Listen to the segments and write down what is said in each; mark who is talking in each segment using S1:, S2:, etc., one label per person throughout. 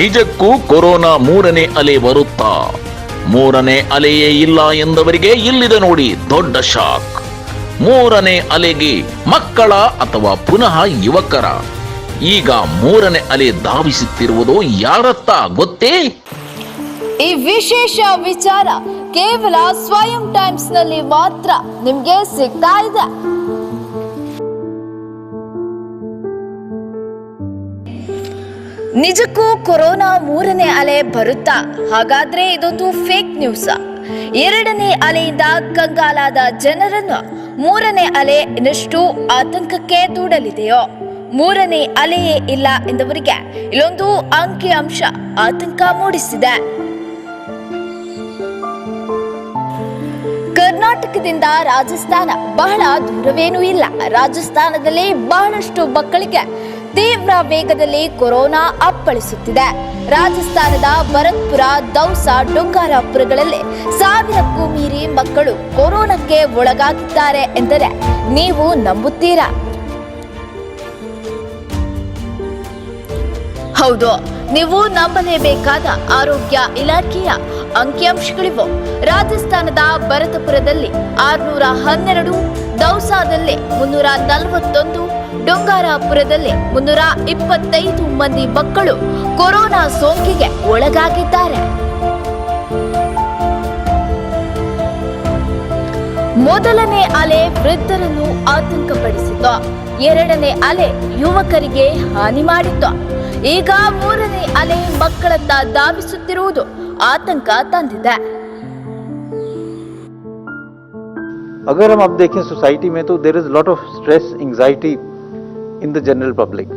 S1: ನಿಜಕ್ಕೂ ಕೊರೋನಾ ಮೂರನೇ ಅಲೆ ಬರುತ್ತಾ? ಮೂರನೇ ಅಲೆಯೇ ಇಲ್ಲ ಎಂದವರಿಗೆ ಇಲ್ಲಿದೆ ನೋಡಿ ದೊಡ್ಡ ಶಾಕ್. ಮೂರನೇ ಅಲೆಗೆ ಮಕ್ಕಳ ಅಥವಾ ಪುನಃ ಯುವಕರ. ಈಗ ಮೂರನೇ ಅಲೆ ಧಾವಿಸುತ್ತಿರುವುದು ಯಾರತ್ತ ಗೊತ್ತೇ?
S2: ಈ ವಿಶೇಷ ವಿಚಾರ ಕೇವಲ ಸ್ವಯಂ ಟೈಮ್ಸ್ನಲ್ಲಿ ಮಾತ್ರ ನಿಮ್ಗೆ ಸಿಗ್ತಾ ಇದೆ. ನಿಜಕ್ಕೂ ಕೊರೋನಾ ಮೂರನೇ ಅಲೆ ಬರುತ್ತಾ? ಹಾಗಾದ್ರೆ ಇದೊಂದು ಫೇಕ್ ನ್ಯೂಸ್ ಎರಡನೇ ಅಲೆಯಿಂದ ಕಂಗಾಲಾದ ಜನರನ್ನು ಮೂರನೇ ಅಲೆ ಇನ್ನಷ್ಟು ಆತಂಕಕ್ಕೆ ದೂಡಲಿದೆಯೋ? ಮೂರನೇ ಅಲೆಯೇ ಇಲ್ಲ ಎಂದವರಿಗೆ ಇಲ್ಲೊಂದು ಅಂಕಿ ಅಂಶ ಆತಂಕ ಮೂಡಿಸಿದೆ. ಕರ್ನಾಟಕದಿಂದ ರಾಜಸ್ಥಾನ ಬಹಳ ದೂರವೇನೂ ಇಲ್ಲ. ರಾಜಸ್ಥಾನದಲ್ಲಿ ಬಹಳಷ್ಟು ಮಕ್ಕಳಿಗೆ ತೀವ್ರ ವೇಗದಲ್ಲಿ ಕೊರೋನಾ ಅಪ್ಪಳಿಸುತ್ತಿದೆ. ರಾಜಸ್ಥಾನದ ಭರತ್ಪುರ, ದೌಸಾ ಡುಂಗಾರಾಪುರಗಳಲ್ಲಿ ಸಾವಿರಕ್ಕೂ ಮೀರಿ ಮಕ್ಕಳು ಕೊರೋನಾಕ್ಕೆ ಒಳಗಾಗಿದ್ದಾರೆ ಎಂದರೆ ನೀವು ನಂಬುತ್ತೀರಾ? ಹೌದು, ನೀವು ನಂಬಲೇಬೇಕಾದ ಆರೋಗ್ಯ ಇಲಾಖೆಯ ಅಂಕಿಅಂಶಗಳಿವು. ರಾಜಸ್ಥಾನದ ಭರತಪುರದಲ್ಲಿ ಆರ್ನೂರ ಹನ್ನೆರಡು ದೌಸಾದಲ್ಲಿ ಮುನ್ನೂರ ನಲವತ್ತೊಂದು, ಡೊಂಗಾರಪುರದಲ್ಲಿ ಮುನ್ನೂರ ಇಪ್ಪತ್ತೈದು ಮಂದಿ ಮಕ್ಕಳು ಕೊರೋನಾ ಸೋಂಕಿಗೆ ಒಳಗಾಗಿದ್ದಾರೆ. ಮೊದಲನೇ ಅಲೆ ವೃದ್ಧರನ್ನು ಆತಂಕಪಡಿಸಿತು. ಎರಡನೇ ಅಲೆ ಯುವಕರಿಗೆ ಹಾನಿ ಮಾಡಿತ್ತು ಈಗ ಮೂರನೇ ಅಲೆ ಮಕ್ಕಳತ್ತ ಧಾವಿಸುತ್ತಿರುವುದು ಆತಂಕ ತಂದಿದೆ.
S3: अगर हम अब देखें सोसाइटी में तो there is lot of stress anxiety in the general public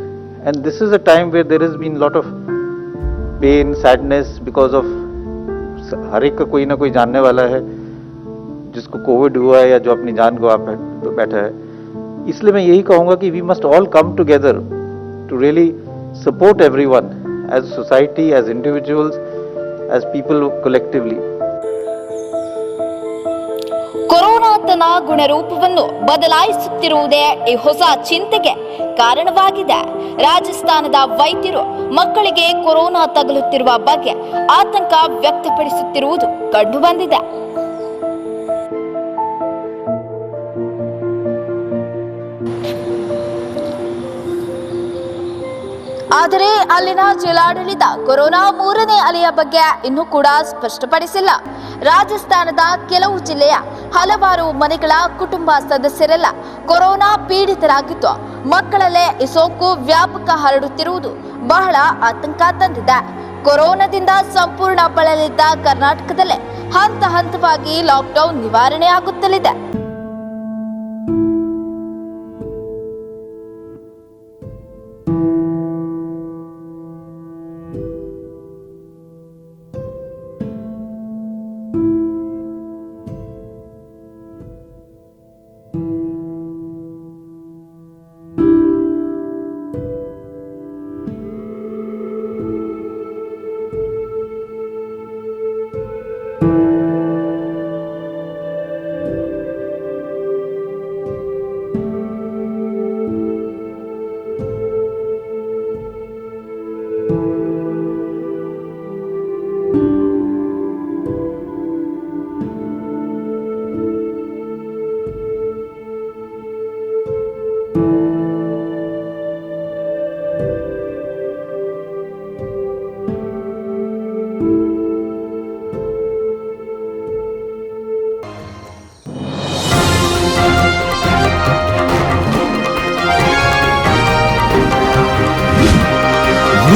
S3: and this is a time where there is been lot of pain sadness because of हर एक का कोई ना कोई जानने वाला है, जिसको कोविड हुआ है या जो अपनी जान गवा बै- बैठा है। इसलिए मैं यही कहूँगा कि we must all come together to really support everyone as society as individuals as people collectively
S2: ತನ್ನ ಗುಣರೂಪವನ್ನು ಬದಲಾಯಿಸುತ್ತಿರುವುದೇ ಈ ಹೊಸ ಚಿಂತೆಗೆ ಕಾರಣವಾಗಿದೆ. ರಾಜಸ್ಥಾನದ ವೈದ್ಯರು ಮಕ್ಕಳಿಗೆ ಕೊರೋನಾ ತಗಲುತ್ತಿರುವ ಬಗ್ಗೆ ಆತಂಕ ವ್ಯಕ್ತಪಡಿಸುತ್ತಿರುವುದು ಕಂಡುಬಂದಿದೆ. ಆದರೆ ಅಲ್ಲಿನ ಜಿಲ್ಲಾಡಳಿತ ಕೊರೋನಾ ಮೂರನೇ ಅಲೆಯ ಬಗ್ಗೆ ಇನ್ನೂ ಕೂಡ ಸ್ಪಷ್ಟಪಡಿಸಿಲ್ಲ. ರಾಜಸ್ಥಾನದ ಕೆಲವು ಜಿಲ್ಲೆಯ ಹಲವಾರು ಮನೆಗಳ ಕುಟುಂಬ ಸದಸ್ಯರೆಲ್ಲ ಕೊರೋನಾ ಪೀಡಿತರಾಗಿದ್ದು, ಮಕ್ಕಳಲ್ಲೇ ಈ ಸೋಂಕು ವ್ಯಾಪಕ ಹರಡುತ್ತಿರುವುದು ಬಹಳ ಆತಂಕ ತಂದಿದೆ. ಕೊರೋನಾದಿಂದ ಸಂಪೂರ್ಣ ಬಳಲಿದ್ದ ಕರ್ನಾಟಕದಲ್ಲೇ ಹಂತ ಹಂತವಾಗಿ ಲಾಕ್ಡೌನ್ ನಿವಾರಣೆ ಆಗುತ್ತಲಿದೆ